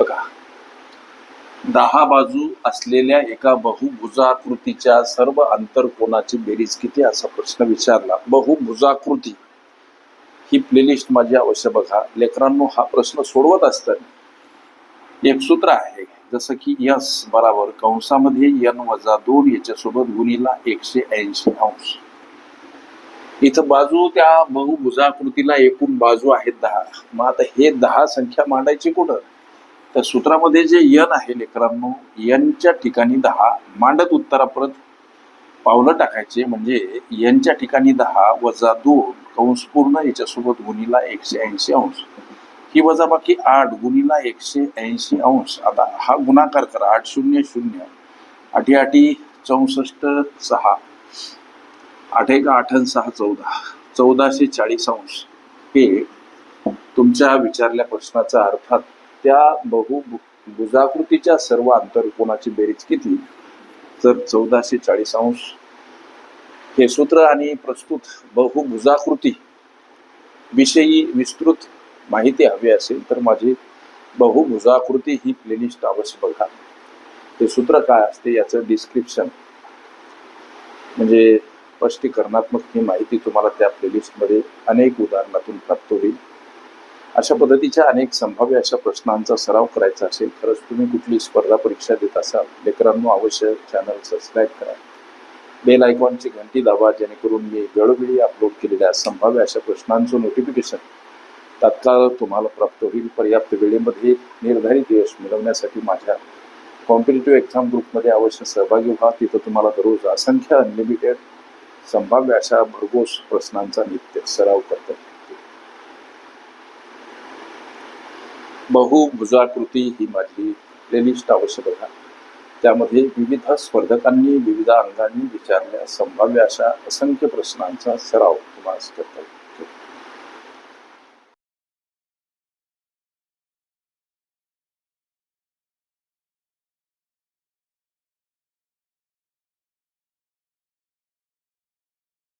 बघा. दहा बाजू असलेल्या एका बहुभुजाकृतीच्या सर्व अंतरकोणाची बेरीज किती असा प्रश्न विचारला. बहुभुजाकृती. ही प्लेलिस्ट माझी अवश्य बघा. लेकरांनो हा प्रश्न सोडवत असताना एक सूत्र आहे. जसं की यस बराबर कंसामध्ये यन वजा दोन याच्यासोबत गुणीला एकशे ऐंशी अंश. इथं बाजू त्या बहुभुजाकृतीला एकूण बाजू आहेत दहा. मग आता हे दहा संख्या मांडायची कुठं? तर सूत्रामध्ये जे यन आहे लेकरांनो यनच्या ठिकाणी दहा मांडत उत्तरापर्यंत पावलं टाकायचे म्हणजे यनच्या ठिकाणी दहा वजा दोन कंस पूर्ण याच्यासोबत गुणीला एकशे ऐंशी अंश. ही वजाबाकी आठ गुणीला एकशे ऐंशी अंश. आता हा गुणाकार करा आठ शून्य शून्य. आठी आठी चौसष्ट सहा. आठ एक आठ सहा चौदा. चौदाशे चाळीस अंश. हे तुमच्या विचारल्या प्रश्नाचा अर्थात त्या बहु भुजाकृतीच्या सर्व आंतरकोणाची बेरीज किती? तर चौदाशे चाळीस अंश. हे सूत्र आणि प्रस्तुत बहुभुजाकृती विषयी विस्तृत माहिती हवी असेल तर माझी बहुभुजाकृती ही प्लेलिस्ट अवश्य बघा. ते सूत्र काय असते याचं डिस्क्रिप्शन म्हणजे स्पष्टीकरणात्मक ही माहिती तुम्हाला त्या प्लेलिस्टमध्ये अनेक उदाहरणातून प्राप्त होईल. अशा पद्धतीच्या अनेक संभाव्य अशा प्रश्नांचा सराव करायचा असेल खरंच तुम्ही कुठली स्पर्धा परीक्षा देत असाल लेकरांनो अवश्य चॅनल सबस्क्राईब करा. बेल आयकॉनची घंटी दाबा जेणेकरून मी वेळोवेळी अपलोड केलेल्या संभाव्य अशा प्रश्नांचं नोटिफिकेशन तात्काळ तुम्हाला प्राप्त होईल. पर्याप्त वेळेमध्ये निर्धारित यश मिळवण्यासाठी माझ्या कॉम्पिटेटिव्ह एक्झाम ग्रुपमध्ये अवश्य सहभागी व्हा. तिथं तुम्हाला दररोज असंख्य अनलिमिटेड संभाव्य अशा भरघोस प्रश्नांचा नित्य सराव करता. बहुभुजाकृती ही माझी प्लेलिस्ट आवश्यक बघा त्यामध्ये विविध स्पर्धकांनी विविध अंगांनी विचारल्या संभाव्य अशा असंख्य प्रश्नांचा सराव तुम्हाला करता येईल.